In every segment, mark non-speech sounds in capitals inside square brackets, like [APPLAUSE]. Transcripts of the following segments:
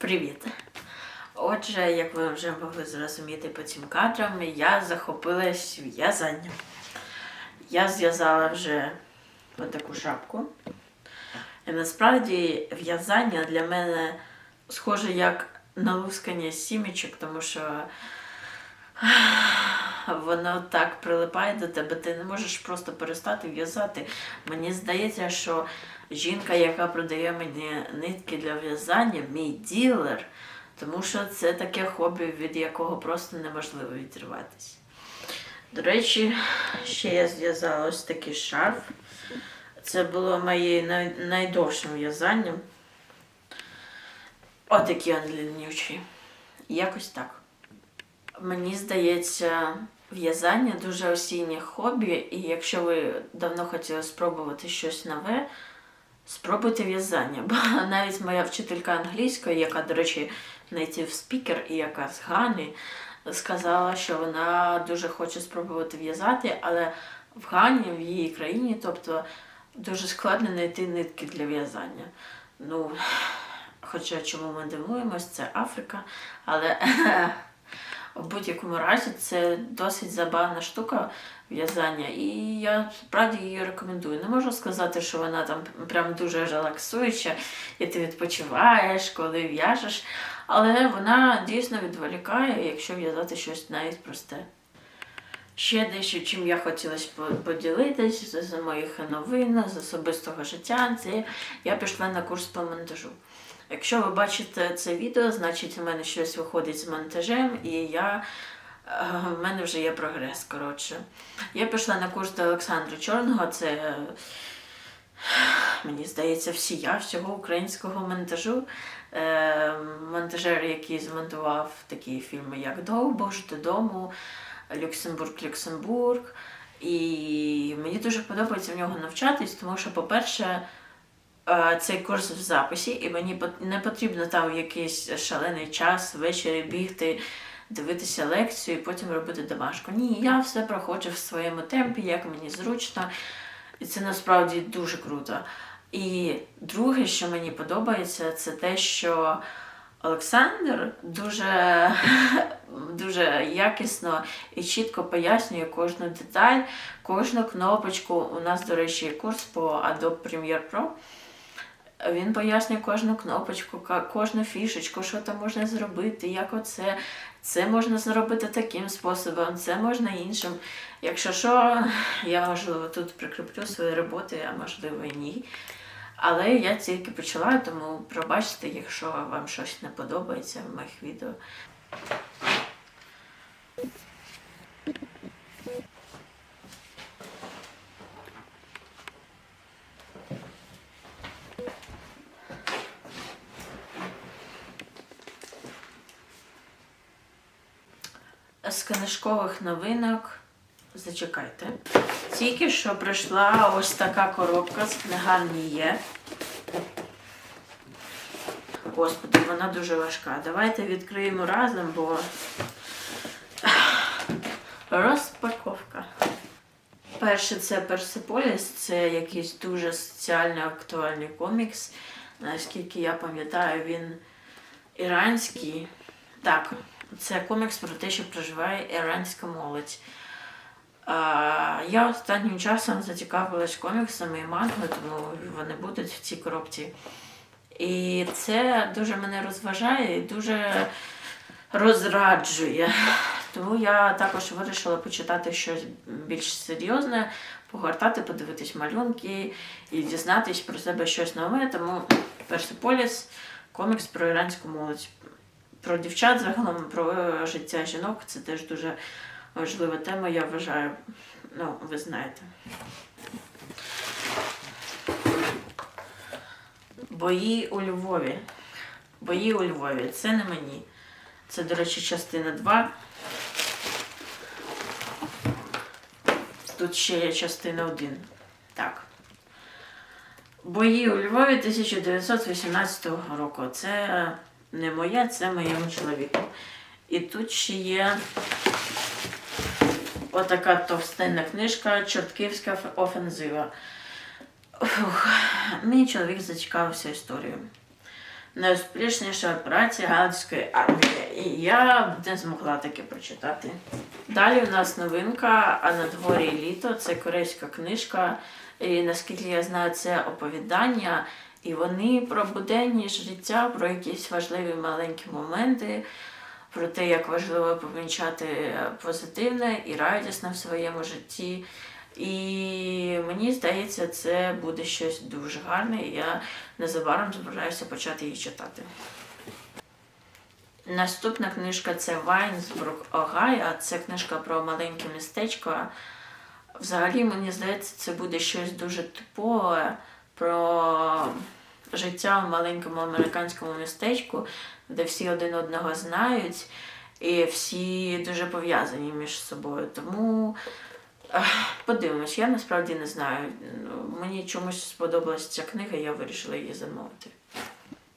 Привіт! Отже, як ви вже могли зрозуміти по цим кадрам, я захопилась в'язанням. Я зв'язала вже таку шапку. І насправді в'язання для мене схоже як налускання сімечок, тому що [SIGHS] воно так прилипає до тебе, ти не можеш просто перестати в'язати. Мені здається, що жінка, яка продає мені нитки для в'язання, мій ділер, тому що це таке хобі, від якого просто неможливо відірватися. До речі, ще я зв'язала ось такий шарф. Це було моє най- найдовшим в'язанням. Отакі он длиннючі. Якось так. Мені здається, в'язання дуже осіннє хобі, і якщо ви давно хотіли спробувати щось нове, спробуйте в'язання. Бо [LAUGHS] навіть моя вчителька англійської, яка, до речі, native speaker і яка з Гани, сказала, що вона дуже хоче спробувати в'язати, але в Гані, в її країні, тобто дуже складно знайти нитки для в'язання. Ну, [SIGHS] хоча чому ми дивуємось, це Африка, але [LAUGHS] в будь-якому разі це досить забавна штука в'язання, і я справді її рекомендую. Не можу сказати, що вона там прям дуже релаксуюча, і ти відпочиваєш, коли в'яжеш, але вона дійсно відволікає, якщо в'язати щось навіть просте. Ще дещо, чим я хотіла по- поділитись з, з моїх новин, з особистого життя, це я пішла на курс по монтажу. Якщо ви бачите це відео, значить у мене щось виходить з монтажем, і я, е, в мене вже є прогрес. Коротше. Я пішла на курс до Олександра Чорного, це, мені здається, всія всього українського монтажу. Е, монтажер, який змонтував такі фільми, як Довбуш, Додому, Люксембург, Люксембург. І мені дуже подобається в нього навчатись, тому що, по-перше, цей курс в записі, і мені не потрібно там якийсь шалений час ввечері бігти, дивитися лекцію і потім робити домашку. Ні, я все проходжу в своєму темпі, як мені зручно, і це насправді дуже круто. І друге, що мені подобається, це те, що Олександр дуже, [LAUGHS] дуже якісно і чітко пояснює кожну деталь, кожну кнопочку. У нас, до речі, є курс по Adobe Premiere Pro. Він пояснює кожну кнопочку, кожну фішечку, що там можна зробити, як оце. Це можна зробити таким способом, це можна іншим. Якщо що, я можливо тут прикріплю свої роботи, а можливо і ні. Але я тільки почала, тому пробачте, якщо вам щось не подобається в моїх відео. З книжкових новинок. Зачекайте. Тільки що прийшла ось така коробка з книгарні є. Господи, вона дуже важка. Давайте відкриємо разом, бо розпаковка. Перше це Персеполіс, це якийсь дуже соціально актуальний комікс. Наскільки я пам'ятаю, він іранський. Так, це комікс про те, що проживає іранська молодь. Я останнім часом зацікавилась коміксами і мангою, тому вони будуть в цій коробці. І це дуже мене розважає і дуже розраджує. Тому я також вирішила почитати щось більш серйозне, погортати, подивитись малюнки і дізнатись про себе щось нове. Тому Персиполіс комікс про іранську молодь. Про дівчат загалом, про життя жінок це теж дуже важлива тема, я вважаю. Ну, ви знаєте. Бої у Львові. Бої у Львові. Це не мені. Це, до речі, частина 2. Тут ще є частина 1. Так. Бої у Львові 1918 року. Це не моє, це моєму чоловіку. І тут ще є отака товстенна книжка Чортківська офензива. Фух. Мій чоловік зацікавився історією. Найуспішніша операція Галицької армії. І я не змогла таке прочитати. Далі у нас новинка, а на дворі літо. Це корейська книжка. І наскільки я знаю, це оповідання. І вони про буденність життя, про якісь важливі маленькі моменти, про те, як важливо помічати позитивне і радісне в своєму житті. І мені здається, це буде щось дуже гарне, і я незабаром збираюся почати її читати. Наступна книжка це Вайнсбрук Огайо. Це книжка про маленьке містечко. Взагалі, мені здається, це буде щось дуже типове про життя в маленькому американському містечку, де всі один одного знають, і всі дуже пов'язані між собою. Тому подивимось, я насправді не знаю. Мені чомусь сподобалася ця книга, я вирішила її замовити.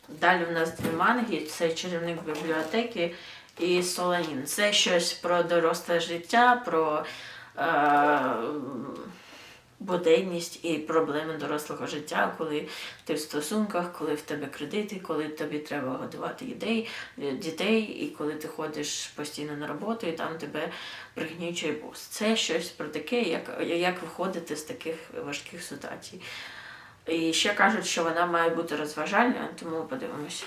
Далі в нас дві манги, це чарівник бібліотеки і Соланін. Це щось про доросле життя, про е, буденність і проблеми дорослого життя, коли ти в стосунках, коли в тебе кредити, коли тобі треба годувати дітей, дітей, і коли ти ходиш постійно на роботу, і там тебе пригнічує бос. Це щось про таке, як, як виходити з таких важких ситуацій. І ще кажуть, що вона має бути розважальною, тому подивимося.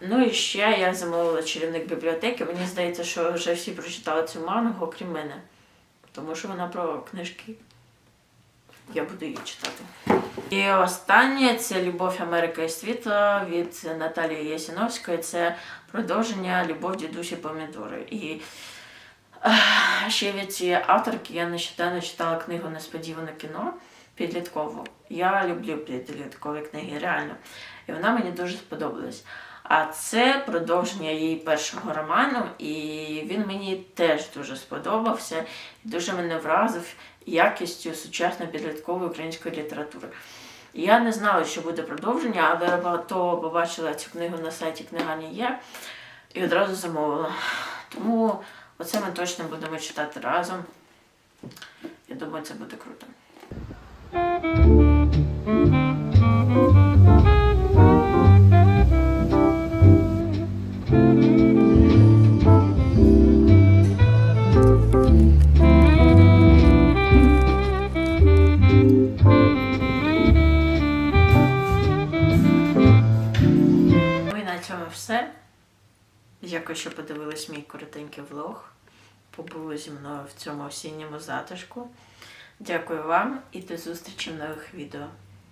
Ну і ще я замовила чарівник бібліотеки. Мені здається, що вже всі прочитали цю мангу, окрім мене. Тому що вона про книжки. Я буду її читати. І останнє це Любов Америка і світло від Наталії Ясіновської. Це продовження Любов дідусі помідори. І ще від цієї авторки я нещодавно читала книгу Несподіване кіно підліткову. Я люблю підліткові книги, реально. І вона мені дуже сподобалась. А це продовження її першого роману, і він мені теж дуже сподобався, і дуже мене вразив якістю сучасної підліткової української літератури. Я не знала, що буде продовження, але багато побачила цю книгу на сайті Книгані є і одразу замовила. Тому оце ми точно будемо читати разом. Я думаю, це буде круто. Дякую, що подивились мій коротенький влог. Побули зі мною в цьому осінньому затишку. Дякую вам і до зустрічі в нових відео.